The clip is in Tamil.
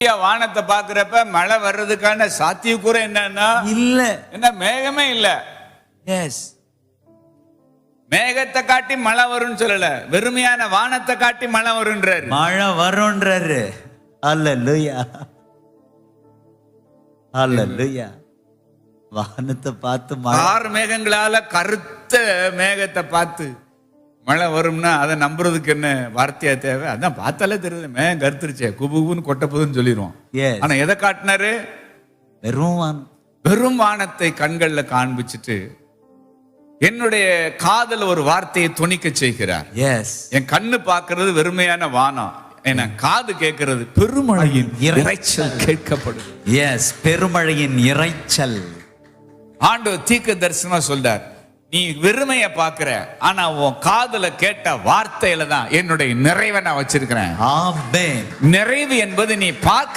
வானத்தை பாக்குறப்ப மழை வர்றதுக்கான சாத்தியக்கூறு என்னன்னா இல்ல. என்ன மேகமே இல்ல. எஸ் மேகத்தை காட்டி மழை வரும்னு சொல்லல. வெறுமையான வானத்தை காட்டி மழை வரும்ன்றாரு. மழை வரும்ன்றாரு. அல்லேலூயா அல்லேலூயா வானத்தை பார்த்து ஆறு மேகங்களால கருத்த மேகத்தை பார்த்து மழை வரும்னா அதை நம்புறதுக்கு என்ன வார்த்தையா தேவை? அதான் பார்த்தாலே தெரியுது. மேகம் கருத்துருச்சே. குபுகுன்னு கொட்ட போகுதுன்னு சொல்லிடுவோம் ஆனா எதை காட்டினாரு? வெறும் வானம் வெறும் வானத்தை கண்கள்ல காண்பிச்சுட்டு என்னுடைய காதல ஒரு வார்த்தையை துணிக்க செய்கிறார். எஸ் என் கண்ணு பார்க்கிறது வெறுமையான வானம் என காது கேட்கிறது பெருமழையின் இறைச்சல். கேட்கப்படுது எஸ் பெருமழையின் இரைச்சல் ஆண்டவர் தீர்க்க தரிசனமா சொல்றார். நீ வெறுமைய பாக்குற. ஆனா உன் காதுல கேட்ட வார்த்தையில தான் என்னுடைய நிறைவை நான் வச்சிருக்கிறேன். நிறைவு என்பது நீ பார்க்க